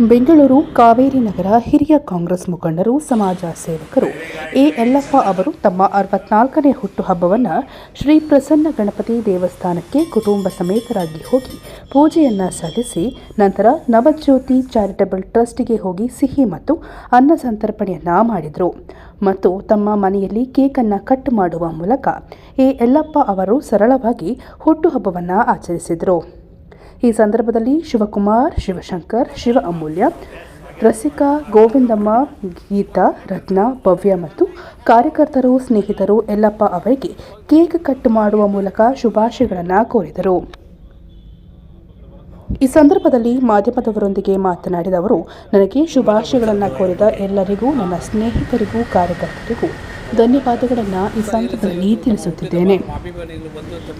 ಬೆಂಗಳೂರು ಕಾವೇರಿ ನಗರ ಹಿರಿಯ ಕಾಂಗ್ರೆಸ್ ಮುಖಂಡರು, ಸಮಾಜ ಸೇವಕರು. ಎ. ಯಲ್ಲಪ್ಪ ಅವರು ತಮ್ಮ ಅರವತ್ನಾಲ್ಕನೇ ಹುಟ್ಟುಹಬ್ಬವನ್ನು ಶ್ರೀ ಪ್ರಸನ್ನ ಗಣಪತಿ ದೇವಸ್ಥಾನಕ್ಕೆ ಕುಟುಂಬ ಸಮೇತರಾಗಿ ಹೋಗಿ ಪೂಜೆಯನ್ನು ಸಲ್ಲಿಸಿ, ನಂತರ ನವಜ್ಯೋತಿ ಚಾರಿಟಬಲ್ ಟ್ರಸ್ಟ್ಗೆ ಹೋಗಿ ಸಿಹಿ ಮತ್ತು ಅನ್ನ ಸಂತರ್ಪಣೆಯನ್ನ ಮಾಡಿದರು. ಮತ್ತು ತಮ್ಮ ಮನೆಯಲ್ಲಿ ಕೇಕನ್ನು ಕಟ್ ಮಾಡುವ ಮೂಲಕ ಎ. ಯಲ್ಲಪ್ಪ ಅವರು ಸರಳವಾಗಿ ಹುಟ್ಟುಹಬ್ಬವನ್ನು ಆಚರಿಸಿದರು. ಈ ಸಂದರ್ಭದಲ್ಲಿ ಶಿವಕುಮಾರ್, ಶಿವಶಂಕರ್, ಶಿವ ಅಮೂಲ್ಯ, ರಸಿಕಾ, ಗೋವಿಂದಮ್ಮ, ಗೀತಾ, ರತ್ನ, ಭವ್ಯ ಮತ್ತು ಕಾರ್ಯಕರ್ತರು, ಸ್ನೇಹಿತರು ಯಲ್ಲಪ್ಪ ಅವರಿಗೆ ಕೇಕ್ ಕಟ್ ಮಾಡುವ ಮೂಲಕ ಶುಭಾಶಯಗಳನ್ನು ಕೋರಿದರು. ಈ ಸಂದರ್ಭದಲ್ಲಿ ಮಾಧ್ಯಮದವರೊಂದಿಗೆ ಮಾತನಾಡಿದ ಅವರು, ನನಗೆ ಶುಭಾಶಯಗಳನ್ನು ಕೋರಿದ ಎಲ್ಲರಿಗೂ, ನನ್ನ ಸ್ನೇಹಿತರಿಗೂ, ಕಾರ್ಯಕರ್ತರಿಗೂ ಧನ್ಯವಾದಗಳನ್ನು ಈ ಸಂದರ್ಭದಲ್ಲಿ ತಿಳಿಸುತ್ತಿದ್ದೇನೆ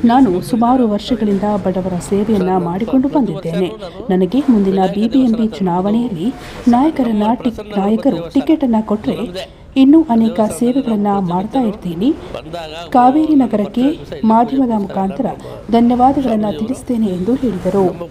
ನಾನು ಸುಮಾರು ವರ್ಷಗಳಿಂದ ಬಡವರ ಸೇವೆಯನ್ನ ಮಾಡಿಕೊಂಡು ಬಂದಿದ್ದೇನೆ. ನನಗೆ ಮುಂದಿನ ಬಿಬಿಎಂಪಿ ಚುನಾವಣೆಯಲ್ಲಿ ನಾಯಕರನ್ನ ಟಿಕ್ ನಾಯಕರು ಟಿಕೆಟ್ ಅನ್ನ ಕೊಟ್ಟರೆ ಇನ್ನೂ ಅನೇಕ ಸೇವೆಗಳನ್ನ ಮಾಡ್ತಾ ಇರ್ತೀನಿ. ಕಾವೇರಿ ನಗರಕ್ಕೆ ಮಾಧ್ಯಮದ ಮುಖಾಂತರ ಧನ್ಯವಾದಗಳನ್ನು ತಿಳಿಸ್ತೇನೆ ಎಂದು ಹೇಳಿದರು.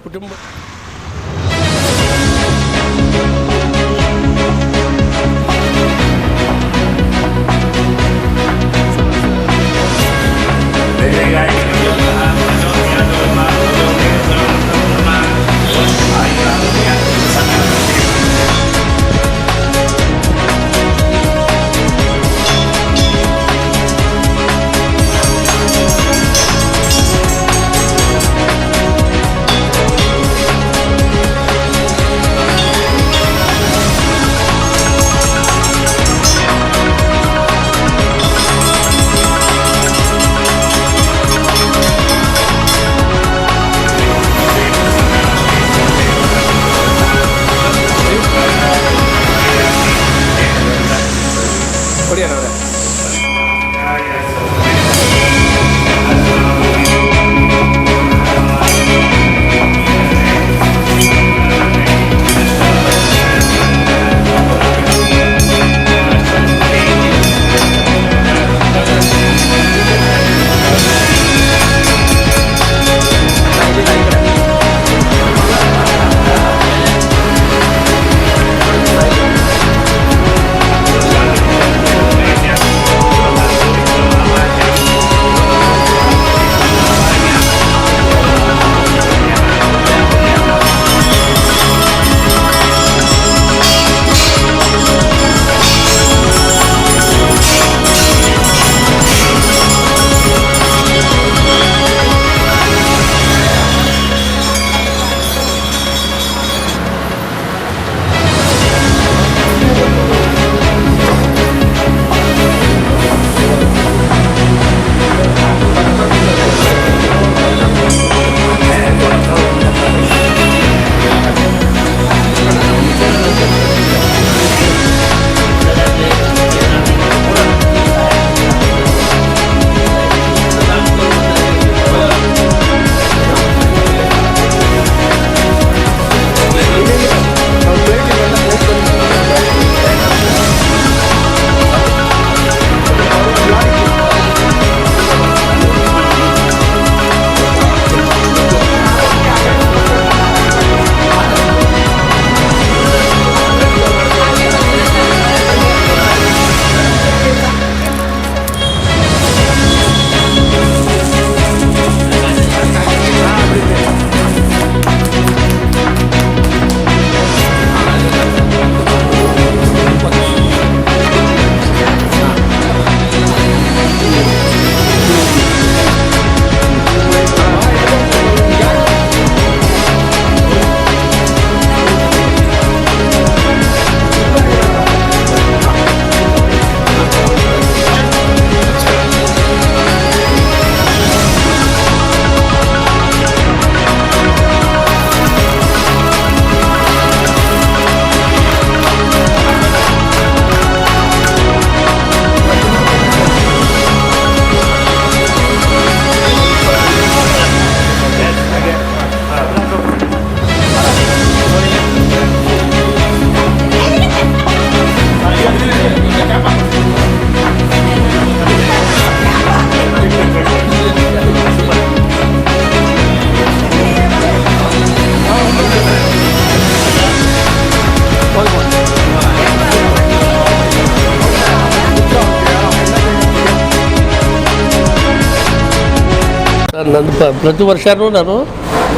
ನನ್ನ ಪ್ರತಿ ವರ್ಷವೂ ನಾನು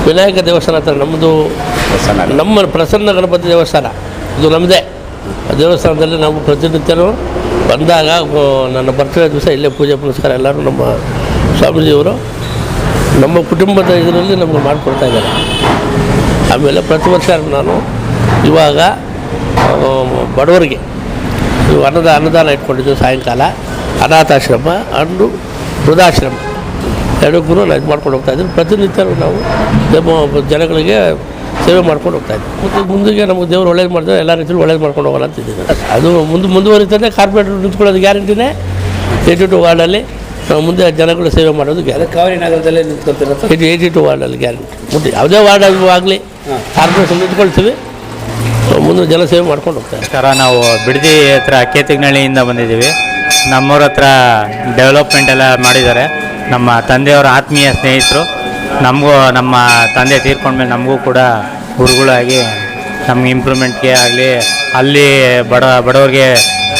ವಿನಾಯಕ ದೇವಸ್ಥಾನ ಹತ್ರ ನಮ್ಮದು ನಮ್ಮ ಪ್ರಸನ್ನ ಗಣಪತಿ ದೇವಸ್ಥಾನ ಇದು ನಮ್ಮದೇ ಆ ದೇವಸ್ಥಾನದಲ್ಲಿ ನಾವು ಪ್ರತಿನಿತ್ಯನೂ ಬಂದಾಗ ನನ್ನ ಬರ್ತಡೇ ದಿವಸ ಇಲ್ಲೇ ಪೂಜೆ ಪುನಸ್ಕಾರ ಎಲ್ಲರೂ ನಮ್ಮ ಸ್ವಾಮೀಜಿಯವರು ನಮ್ಮ ಕುಟುಂಬದ ಇದರಲ್ಲಿ ನಮಗೆ ಮಾಡಿಕೊಡ್ತಾ ಇದ್ದಾರೆ. ಆಮೇಲೆ ಪ್ರತಿ ವರ್ಷ ನಾನು ಇವಾಗ ಬಡವರಿಗೆ ಅನ್ನದ ಅನ್ನದಾನ ಇಟ್ಕೊಂಡಿದ್ದು ಸಾಯಂಕಾಲ ಅನಾಥಾಶ್ರಮ ಅಂಡು ವೃದ್ಧಾಶ್ರಮ. ಎರಡಕ್ಕೂ ನಾನು ಇದು ಮಾಡ್ಕೊಂಡು ಹೋಗ್ತಾ ಇದ್ದೀನಿ. ಪ್ರತಿನಿತ್ಯ ನಾವು ನಮ್ಮ ಜನಗಳಿಗೆ ಸೇವೆ ಮಾಡ್ಕೊಂಡು ಹೋಗ್ತಾ ಇದ್ದೀವಿ. ಮತ್ತು ಮುಂದಿಗೆ ನಮಗೆ ದೇವರು ಒಳ್ಳೇದು ಮಾಡಿದ್ರೆ ಎಲ್ಲ ರೀತಿಯಲ್ಲಿ ಒಳ್ಳೇದು ಮಾಡ್ಕೊಂಡು ಹೋಗೋಣ ಅಂತಿದ್ದೀನಿ ಅದು ಮುಂದೆ ಮುಂದುವರಿತಾನೆ ಕಾರ್ಪೊರೇಟರ್ ನಿಂತ್ಕೊಳ್ಳೋದು ಗ್ಯಾರಂಟಿನೇ. ಏಯ್ಟಿ ಟು ವಾರ್ಡಲ್ಲಿ ನಾವು ಮುಂದೆ ಜನಗಳು ಸೇವೆ ಮಾಡೋದು ಗ್ಯಾರಂಟಿ. ಕಾವೇರಿ ನಗರದಲ್ಲೇ ನಿಂತ್ಕೊಳ್ತೀರ ಇದು ಏಯ್ಟಿ ಟು ವಾರ್ಡಲ್ಲಿ ಗ್ಯಾರಂಟಿ. ಮುಂದೆ ಯಾವುದೇ ವಾರ್ಡ್ ಆಗಲಿ ಕಾರ್ಪೊರೇಷನ್ ನಿಂತ್ಕೊಳ್ತೀವಿ. ನಾವು ಮುಂದೆ ಜನ ಸೇವೆ ಮಾಡ್ಕೊಂಡು ಹೋಗ್ತಾರೆ ನಮಸ್ಕಾರ ನಾವು ಬಿಡದಿ ಹತ್ರ ಕೇತಿಗ್ನಳ್ಳಿಯಿಂದ ಬಂದಿದ್ದೀವಿ. ನಮ್ಮೂರ ಹತ್ರ ಡೆವಲಪ್ಮೆಂಟ್ ಎಲ್ಲ ಮಾಡಿದ್ದಾರೆ. ನಮ್ಮ ತಂದೆಯವರ ಆತ್ಮೀಯ ಸ್ನೇಹಿತರು, ನಮಗೂ ನಮ್ಮ ತಂದೆ ತೀರ್ಕೊಂಡ್ಮೇಲೆ ನಮಗೂ ಕೂಡ ಗುರುಗಳಾಗಿ ನಮ್ಗೆ ಇಂಪ್ರೂವ್ಮೆಂಟ್ಗೆ ಆಗಲಿ, ಅಲ್ಲಿ ಬಡ, ಬಡವ್ರಿಗೆ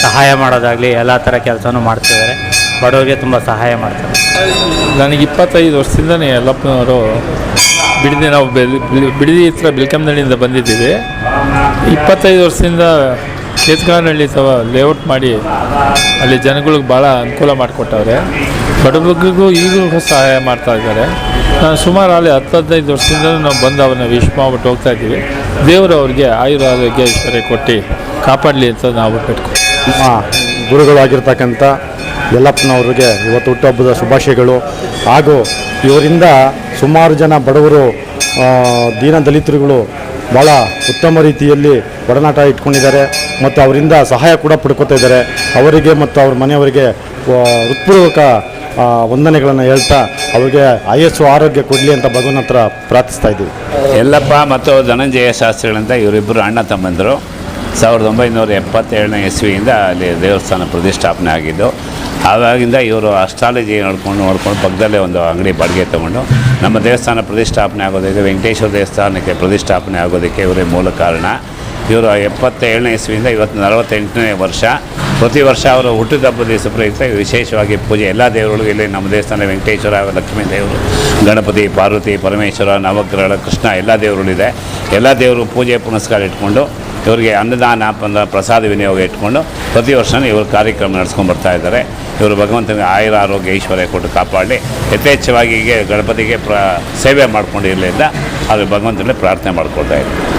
ಸಹಾಯ ಮಾಡೋದಾಗಲಿ ಎಲ್ಲ ಥರ ಕೆಲಸನೂ ಮಾಡ್ತಿದ್ದಾರೆ. ಬಡವ್ರಿಗೆ ತುಂಬ ಸಹಾಯ ಮಾಡ್ತಾರೆ. ನನಗೆ ಇಪ್ಪತ್ತೈದು ವರ್ಷದಿಂದನೇ ಯಲ್ಲಪ್ಪನವರು ಬಿಡದಿ ನಾವು ಬಿಡದಿ ಹತ್ರ ಬಿಲ್ಕಂನಹಳ್ಳಿಯಿಂದ ಬಂದಿದ್ದೀವಿ. ಇಪ್ಪತ್ತೈದು ವರ್ಷದಿಂದ ಕೇತ್ಗಾನಹಳ್ಳಿ ಸವ ಲೇಔಟ್ ಮಾಡಿ ಅಲ್ಲಿ ಜನಗಳಿಗೆ ಭಾಳ ಅನುಕೂಲ ಮಾಡಿಕೊಟ್ಟವ್ರೆ. ಬಡಬಗ್ರಿಗೂ ಈಗಲೂ ಸಹಾಯ ಮಾಡ್ತಾ ಇದ್ದಾರೆ. ನಾನು ಸುಮಾರು ಅಲ್ಲಿ ಹತ್ತು ಹದಿನೈದು ವರ್ಷದಿಂದ ನಾವು ಬಂದು ಅವ್ರನ್ನ ವಿಶ್ ಮಾಡ್ಬಿಟ್ಟು ಹೋಗ್ತಾ ಇದ್ದೀವಿ. ದೇವರು ಅವ್ರಿಗೆ ಆಯುರ ಆರೋಗ್ಯ ಕೊಟ್ಟು ಕಾಪಾಡಲಿ ಅಂತ ನಾವು ಬಿಟ್ಕೊ ಗುರುಗಳಾಗಿರ್ತಕ್ಕಂಥ ಯಲ್ಲಪ್ಪನವ್ರಿಗೆ ಇವತ್ತು ಹುಟ್ಟುಹಬ್ಬದ ಶುಭಾಶಯಗಳು. ಹಾಗೂ ಇವರಿಂದ ಸುಮಾರು ಜನ ಬಡವರು ದೀನ ದಲಿತರುಗಳು ಭಾಳ ಉತ್ತಮ ರೀತಿಯಲ್ಲಿ ಒಡನಾಟ ಇಟ್ಕೊಂಡಿದ್ದಾರೆ. ಮತ್ತು ಅವರಿಂದ ಸಹಾಯ ಕೂಡ ಪಡ್ಕೋತಾ ಇದ್ದಾರೆ. ಅವರಿಗೆ ಮತ್ತು ಅವ್ರ ಮನೆಯವರಿಗೆ ಹೃತ್ಪೂರ್ವಕ ವಂದನೆಗಳನ್ನು ಹೇಳ್ತಾ ಅವರಿಗೆ ಆಯಸ್ಸು ಆರೋಗ್ಯ ಕೊಡಲಿ ಅಂತ ಭಗವನ್ ಹತ್ರ ಪ್ರಾರ್ಥಿಸ್ತಾ ಇದ್ದೀವಿ. ಎಲ್ಲಪ್ಪ ಮತ್ತು ಧನಂಜಯ ಶಾಸ್ತ್ರಿಗಳಂತ ಇವರಿಬ್ಬರು ಅಣ್ಣ ತಮ್ಮಂದರು. ಸಾವಿರದ ಒಂಬೈನೂರ ಎಪ್ಪತ್ತೇಳನೇ ಇಸ್ವಿಯಿಂದ ಅಲ್ಲಿ ದೇವಸ್ಥಾನ ಪ್ರತಿಷ್ಠಾಪನೆ ಆಗಿದ್ದು, ಆವಾಗಿಂದ ಇವರು ಅಸ್ಟ್ರಾಲಜಿ ನೋಡ್ಕೊಂಡು ನೋಡ್ಕೊಂಡು ಪಕ್ಕದಲ್ಲೇ ಒಂದು ಅಂಗಡಿ ಬಾಡಿಗೆ ತೊಗೊಂಡು ನಮ್ಮ ದೇವಸ್ಥಾನ ಪ್ರತಿಷ್ಠಾಪನೆ ಆಗೋದಕ್ಕೆ, ವೆಂಕಟೇಶ್ವರ ದೇವಸ್ಥಾನಕ್ಕೆ ಪ್ರತಿಷ್ಠಾಪನೆ ಆಗೋದಕ್ಕೆ ಇವರೇ ಮೂಲ ಕಾರಣ. ಇವರು ಎಪ್ಪತ್ತೇಳನೇ ಇಸ್ವಿಯಿಂದ ಇವತ್ತು ನಲವತ್ತೆಂಟನೇ ವರ್ಷ. ಪ್ರತಿ ವರ್ಷ ಅವರು ಹುಟ್ಟಿದ ಹಬ್ಬದ ದಿವಸ ಪ್ರಯುಕ್ತ ವಿಶೇಷವಾಗಿ ಪೂಜೆ. ಎಲ್ಲ ದೇವರುಗಳಿಗೆ ಇಲ್ಲಿ ನಮ್ಮ ದೇವಸ್ಥಾನ ವೆಂಕಟೇಶ್ವರ, ಲಕ್ಷ್ಮೀ ದೇವರು, ಗಣಪತಿ, ಪಾರ್ವತಿ, ಪರಮೇಶ್ವರ, ನವಗ್ರಹ, ಕೃಷ್ಣ ಎಲ್ಲ ದೇವರುಗಳಿದೆ ಎಲ್ಲ ದೇವರು ಪೂಜೆ ಪುನಸ್ಕಾರ ಇಟ್ಕೊಂಡು ಇವರಿಗೆ ಅನ್ನದಾನ ಪಂದ ಪ್ರಸಾದ, ವಿನಿಯೋಗ ಇಟ್ಕೊಂಡು ಪ್ರತಿ ವರ್ಷವೂ ಇವರು ಕಾರ್ಯಕ್ರಮ ನಡೆಸ್ಕೊಂಡು ಬರ್ತಾ ಇದ್ದಾರೆ. ಇವರು ಭಗವಂತನಿಗೆ ಆಯುರ, ಆರೋಗ್ಯ, ಐಶ್ವರ್ಯ ಕೊಟ್ಟು ಕಾಪಾಡಿ ಯಥೇಚ್ಛವಾಗಿ ಗಣಪತಿಗೆ ಪ್ರ, ಸೇವೆ ಮಾಡ್ಕೊಂಡಿರಲಿಲ್ಲ ಅದು ಭಗವಂತನಲ್ಲಿ ಪ್ರಾರ್ಥನೆ ಮಾಡ್ಕೊಳ್ತಾ ಇದ್ದಾರೆ.